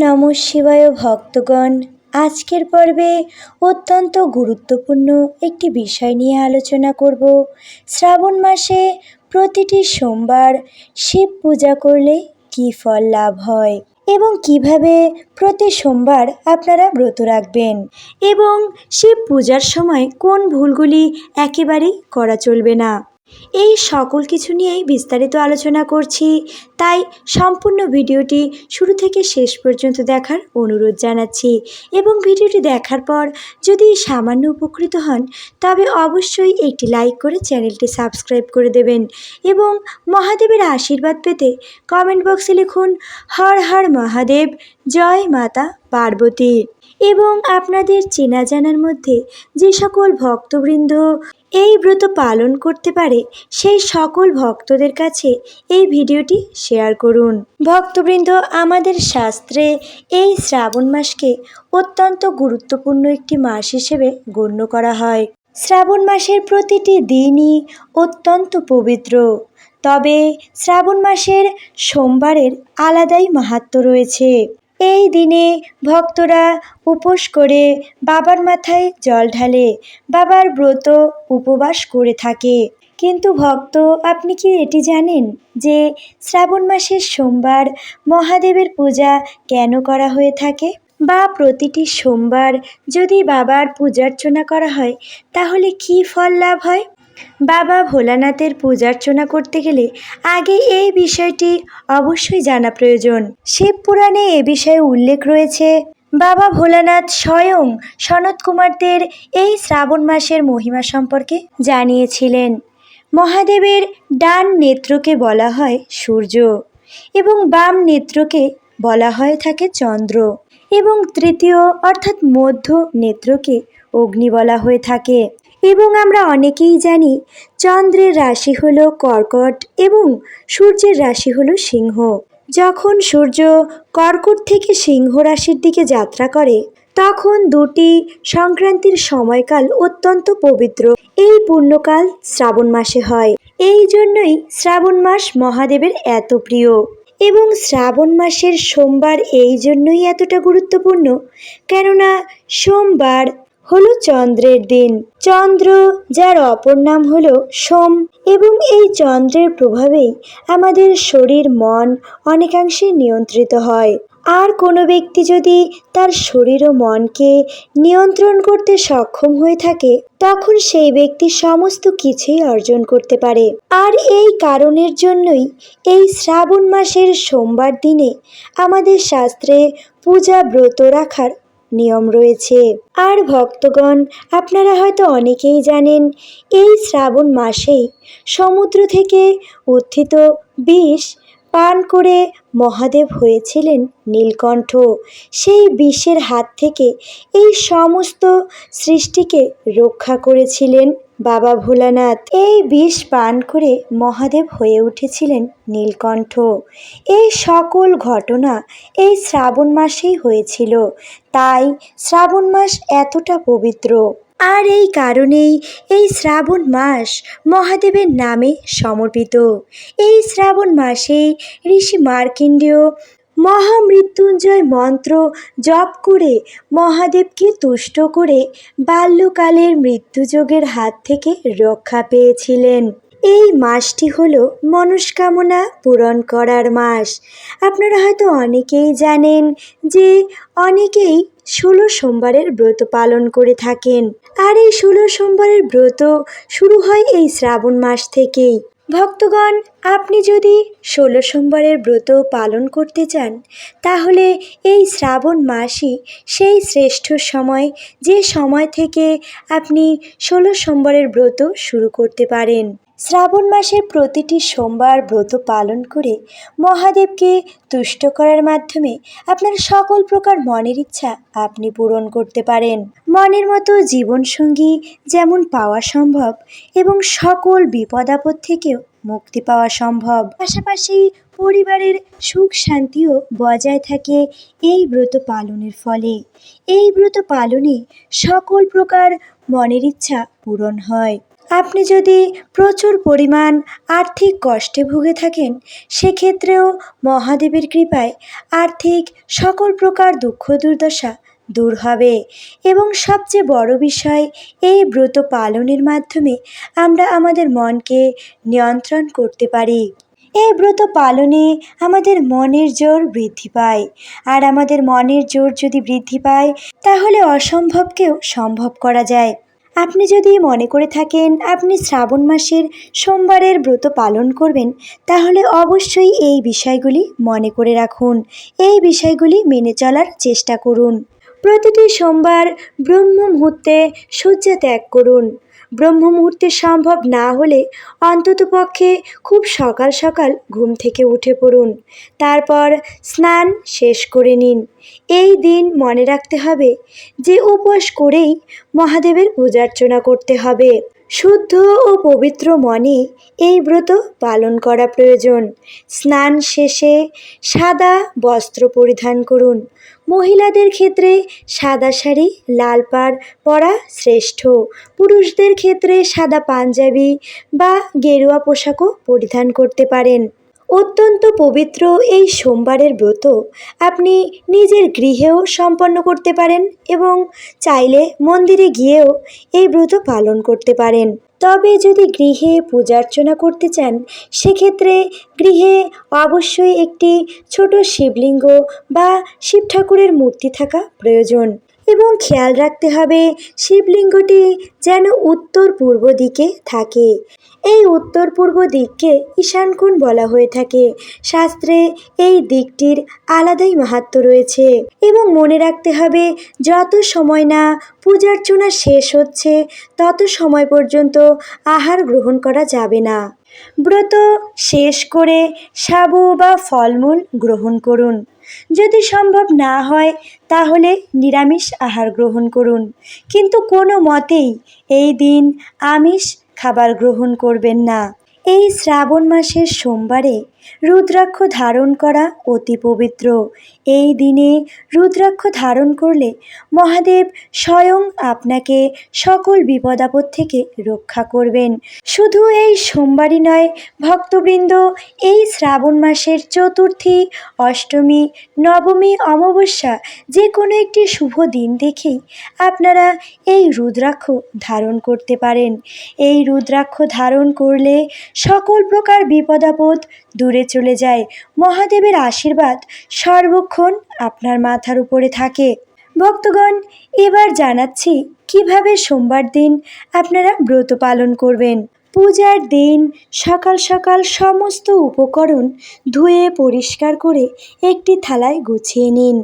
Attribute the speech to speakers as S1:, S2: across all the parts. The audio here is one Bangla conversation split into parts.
S1: নম শিবায় ভক্তগণ। আজকের পর্বে অত্যন্ত গুরুত্বপূর্ণ একটি বিষয় নিয়ে আলোচনা করব। শ্রাবণ মাসে প্রতিটি সোমবার শিব পূজা করলে কী ফল লাভ হয় এবং কীভাবে প্রতি সোমবার আপনারা ব্রত রাখবেন? এবং শিব পূজার সময় কোন ভুলগুলি একেবারেই করা চলবে না? এই সকল কিছু নিয়েই বিস্তারিত আলোচনা করছি। তাই সম্পূর্ণ ভিডিওটি শুরু থেকে শেষ পর্যন্ত দেখার অনুরোধ জানাচ্ছি এবং ভিডিওটি দেখার পর যদি সামান্য উপকৃত হন, তবে অবশ্যই একটি লাইক করে চ্যানেলটি সাবস্ক্রাইব করে দেবেন এবং মহাদেবের আশীর্বাদ পেতে কমেন্ট বক্সে লিখুন, হর হর মহাদেব জয় মাতা পার্বতী। এবং আপনাদের চেনা জানার মধ্যে যে সকল ভক্তবৃন্দ এই ব্রত পালন করতে পারে, সেই সকল ভক্তদের কাছে এই ভিডিওটি শেয়ার করুন। ভক্তবৃন্দ, আমাদের শাস্ত্রে এই শ্রাবণ মাসকে অত্যন্ত গুরুত্বপূর্ণ একটি মাস হিসেবে গণ্য করা হয়। শ্রাবণ মাসের প্রতিটি দিনই অত্যন্ত পবিত্র। তবে শ্রাবণ মাসের সোমবারের আলাদাই মাহাত্ম রয়েছে। এই দিনে ভক্তরা উপোস করে বাবার মাথায় জল ঢালে, বাবার ব্রত উপবাস করে থাকে। কিন্তু ভক্ত, আপনি কি এটি জানেন যে শ্রাবণ মাসের সোমবার মহাদেবের পূজা কেন করা হয়ে থাকে? বা প্রতিটি সোমবার যদি বাবার পূজার্চনা করা হয়, তাহলে কি ফল লাভ হয়? বাবা ভোলানাথের পূজার্চনা করতে গেলে আগে এই বিষয়টি অবশ্যই জানা প্রয়োজন। শিব পুরাণে এ বিষয়ে উল্লেখ রয়েছে, বাবা ভোলানাথ স্বয়ং সনত কুমারদের এই শ্রাবণ মাসের মহিমা সম্পর্কে জানিয়েছিলেন। মহাদেবের ডান নেত্রকে বলা হয় সূর্য এবং বাম নেত্রকে বলা হয়ে থাকে চন্দ্র এবং তৃতীয় অর্থাৎ মধ্য নেত্রকে অগ্নি বলা হয়ে থাকে। এবং আমরা অনেকেই জানি চন্দ্রের রাশি হলো কর্কট এবং সূর্যের রাশি হলো সিংহ। যখন সূর্য কর্কট থেকে সিংহ রাশির দিকে যাত্রা করে, তখন দুটি সংক্রান্তির সময়কাল অত্যন্ত পবিত্র। এই পুণ্যকাল শ্রাবণ মাসে হয়। এই জন্যই শ্রাবণ মাস মহাদেবের এত প্রিয়। এবং শ্রাবণ মাসের সোমবার এই জন্যই এতটা গুরুত্বপূর্ণ। কেননা সোমবার হলো চন্দ্রের দিন। চন্দ্র, যার অপর নাম হলো সোম, এবং এই চন্দ্রের প্রভাবেই আমাদের শরীর, মন অনেকাংশে নিয়ন্ত্রিত হয়। আর কোনো ব্যক্তি যদি তার শরীর ও মনকে নিয়ন্ত্রণ করতে সক্ষম হয়ে থাকে, তখন সেই ব্যক্তি সমস্ত কিছুই অর্জন করতে পারে। আর এই কারণের জন্যই এই শ্রাবণ মাসের সোমবার দিনে আমাদের শাস্ত্রে পূজা ব্রত রাখার নিয়ম রয়েছে। আর ভক্তগণ, আপনারা হয়তো অনেকেই জানেন, এই শ্রাবণ মাসেই সমুদ্র থেকে উত্থিত বিষ পান করে মহাদেব হয়েছিলেন নীলকণ্ঠ। সেই বিষের হাত থেকে এই সমস্ত সৃষ্টিকে রক্ষা করেছিলেন বাবা ভোলানাথ। এই বিষ পান করে মহাদেব হয়ে উঠেছিলেন নীলকণ্ঠ। এই সকল ঘটনা এই শ্রাবণ মাসেই হয়েছিল। তাই শ্রাবণ মাস এতটা পবিত্র। আর এই কারণেই এই শ্রাবণ মাস মহাদেবের নামে সমর্পিত। এই শ্রাবণ মাসেই ঋষি মার্কিণ্ডেয় মহামৃত্যুঞ্জয় মন্ত্র জপ করে মহাদেবকে তুষ্ট করে বাল্যকালের মৃত্যুযোগের হাত থেকে রক্ষা পেয়েছিলেন। এই মাসটি হলো মনস্কামনা পূরণ করার মাস। আপনারা হয়তো অনেকেই জানেন যে অনেকেই ষোলো সোমবারের ব্রত পালন করে থাকেন। আর এই ষোলো সোমবারের ব্রত শুরু হয় এই শ্রাবণ মাস থেকেই। ভক্তগণ, আপনি যদি ষোলো সোমবারের ব্রত পালন করতে চান, তাহলে এই শ্রাবণ মাসই সেই শ্রেষ্ঠ সময়, যে সময় থেকে আপনি ষোলো সোমবারের ব্রত শুরু করতে পারেন। শ্রাবণ মাসের প্রতিটি সোমবার ব্রত পালন করে মহাদেবকে তুষ্ট করার মাধ্যমে আপনার সকল প্রকার মনের ইচ্ছা আপনি পূরণ করতে পারেন। মনের মতো জীবনসঙ্গী যেমন পাওয়া সম্ভব এবং সকল বিপদ আপদ থেকেও মুক্তি পাওয়া সম্ভব। পাশাপাশি পরিবারের সুখ শান্তিও বজায় থাকে এই ব্রত পালনের ফলে। এই ব্রত পালনে সকল প্রকার মনের ইচ্ছা পূরণ হয়। আপনি যদি প্রচুর পরিমাণ আর্থিক কষ্টে ভুগে থাকেন, সেক্ষেত্রেও মহাদেবের কৃপায় আর্থিক সকল প্রকার দুঃখ দুর্দশা দূর হবে। এবং সবচেয়ে বড় বিষয়, এই ব্রত পালনের মাধ্যমে আমরা আমাদের মনকে নিয়ন্ত্রণ করতে পারি। এই ব্রত পালনে আমাদের মনের জোর বৃদ্ধি পায়। আর আমাদের মনের জোর যদি বৃদ্ধি পায়, তাহলে অসম্ভবকেও সম্ভব করা যায়। আপনি যদি মনে করে থাকেন আপনি শ্রাবণ মাসের সোমবারের ব্রত পালন করবেন, তাহলে অবশ্যই এই বিষয়গুলি মনে করে রাখুন। এই বিষয়গুলি মেনে চলার চেষ্টা করুন। প্রতিটি সোমবার ব্রহ্ম মুহূর্তে সূর্য ত্যাগ করুন। ব্রহ্ম মুহূর্তে সম্ভব না হলে অন্ততপক্ষে খুব সকাল সকাল ঘুম থেকে উঠে পড়ুন। তারপর স্নান শেষ করে নিন। এই দিন মনে রাখতে হবে যে উপোস করেই মহাদেবের পূজার্চনা করতে হবে। শুদ্ধ ও পবিত্র মনে এই ব্রত পালন করা প্রয়োজন। স্নান শেষে সাদা বস্ত্র পরিধান করুন। মহিলাদের ক্ষেত্রে সাদা শাড়ি, লাল পাড় পরা শ্রেষ্ঠ। পুরুষদের ক্ষেত্রে সাদা পাঞ্জাবি বা গেরুয়া পোশাকও পরিধান করতে পারেন। অত্যন্ত পবিত্র এই সোমবারের ব্রত আপনি নিজের গৃহেও সম্পন্ন করতে পারেন এবং চাইলে মন্দিরে গিয়েও এই ব্রত পালন করতে পারেন। তবে যদি গৃহে পূজার্চনা করতে চান, সেক্ষেত্রে গৃহে অবশ্যই একটি ছোট শিবলিঙ্গ বা শিব ঠাকুরের মূর্তি থাকা প্রয়োজন। এবং খেয়াল রাখতে হবে শিবলিঙ্গটি যেন উত্তর পূর্ব দিকে থাকে। এই উত্তর পূর্ব দিককে ঈশানকোণ বলা হয়ে থাকে। শাস্ত্রে এই দিকটির আলাদাই মাহাত্ম রয়েছে এবং মনে রাখতে হবে যত সময় না পূজার্চনা শেষ হচ্ছে, তত সময় পর্যন্ত আহার গ্রহণ করা যাবে না। ব্রত শেষ করে সাবু বা ফলমূল গ্রহণ করুন। যদি সম্ভব না হয়, তাহলে নিরামিষ আহার গ্রহণ করুন। কিন্তু কোনো মতেই এই দিন আমিষ খাবার গ্রহণ করবেন না। এই শ্রাবণ মাসের সোমবারে রুদ্রাক্ষ ধারণ করা অতি পবিত্র। এই দিনে রুদ্রাক্ষ ধারণ করলে মহাদেব স্বয়ং আপনাকে সকল বিপদ আপদ থেকে রক্ষা করবেন। শুধু এই সোমবারই নয়, ভক্তবৃন্দ, এই শ্রাবণ মাসের চতুর্থী, অষ্টমী, নবমী, অমাবস্যা যে কোনো একটি শুভ দিন দেখেই আপনারা এই রুদ্রাক্ষ ধারণ করতে পারেন। এই রুদ্রাক্ষ ধারণ করলে সকল প্রকার বিপদ আপদ দূরে চলে যায়। মহাদেবের আশীর্বাদ সর্বক্ষণ আপনার মাথার উপরে থাকে। ভক্তগণ, এবার জানাচ্ছি কীভাবে সোমবার দিন আপনারা ব্রত পালন করবেন। পূজার দিন সকাল সকাল সমস্ত উপকরণ ধুয়ে পরিষ্কার করে একটি থালায় গুছিয়ে নিন।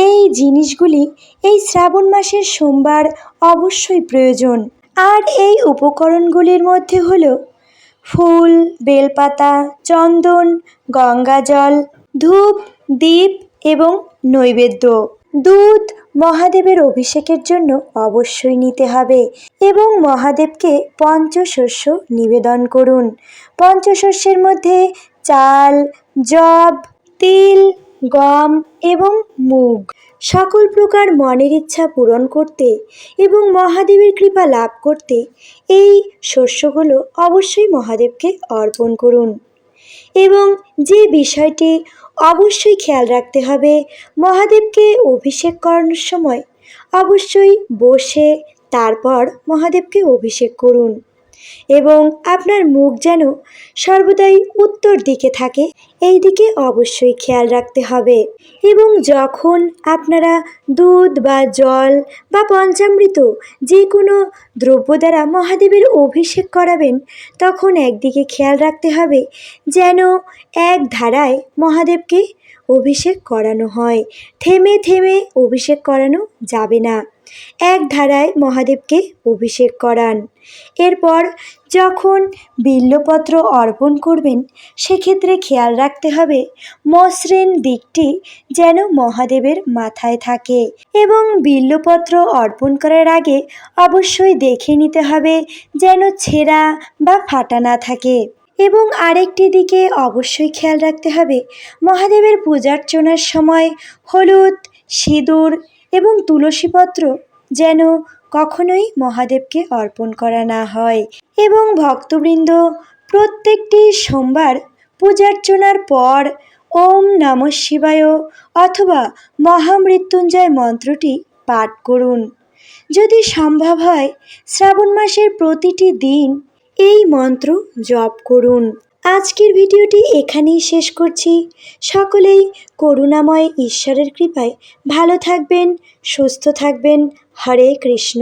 S1: এই জিনিসগুলি এই শ্রাবণ মাসের সোমবার অবশ্যই প্রয়োজন। আর এই উপকরণগুলির মধ্যে হলো ফুল, বেলপাতা, চন্দন, গঙ্গাজল, ধূপ দ্বীপ এবং নৈবেদ্য। দুধ মহাদেবের অভিষেকের জন্য অবশ্যই নিতে হবে এবং মহাদেবকে পঞ্চশস্য নিবেদন করুন। পঞ্চশস্যের মধ্যে চাল জব তিল গম এবং মুগ। সকল প্রকার মনের ইচ্ছা পূরণ করতে এবং মহাদেবের কৃপা লাভ করতে এই শস্যগুলো অবশ্যই মহাদেবকে অর্পণ করুন। এবং যে বিষয়টি অবশ্যই খেয়াল রাখতে হবে, মহাদেবকে অভিষেক করানোর সময় অবশ্যই বসে তারপর মহাদেবকে অভিষেক করুন। এবং আপনার মুখ যেন সর্বদাই উত্তর দিকে থাকে, এই দিকে অবশ্যই খেয়াল রাখতে হবে। এবং যখন আপনারা দুধ বা জল বা পঞ্চামৃত যে কোনো দ্রব্য দ্বারা মহাদেবের অভিষেক করাবেন, তখন একদিকে খেয়াল রাখতে হবে যেন এক ধারায় মহাদেবকে অভিষেক করানো হয়। থেমে থেমে অভিষেক করানো যাবে না। এক ধারায় মহাদেবকে অভিষেক করান। এরপর যখন বিল্লপত্র অর্পণ করবেন, সেক্ষেত্রে খেয়াল রাখতে হবে, মসৃণ দিকটি যেন মহাদেবের মাথায় থাকে এবং বিল্লপত্র অর্পণ করার আগে অবশ্যই দেখে নিতে হবে যেন ছেঁড়া বা ফাটা না থাকে। এবং আরেকটি দিকে অবশ্যই খেয়াল রাখতে হবে, মহাদেবের পূজার্চনার সময় হলুদ, সিঁদুর এবং তুলসীপত্র যেন কখনোই মহাদেবকে অর্পণ করা না হয়। এবং ভক্তবৃন্দ, প্রত্যেকটি সোমবার পূজার্চনার পর ওম নম শিবায় অথবা মহামৃত্যুঞ্জয় মন্ত্রটি পাঠ করুন। যদি সম্ভব হয়, শ্রাবণ মাসের প্রতিটি দিন এই মন্ত্র জপ করুন। আজকের ভিডিওটি এখানেই শেষ করছি। সকলেই করুণাময় ঈশ্বরের কৃপায় ভালো থাকবেন, সুস্থ থাকবেন। হরে কৃষ্ণ।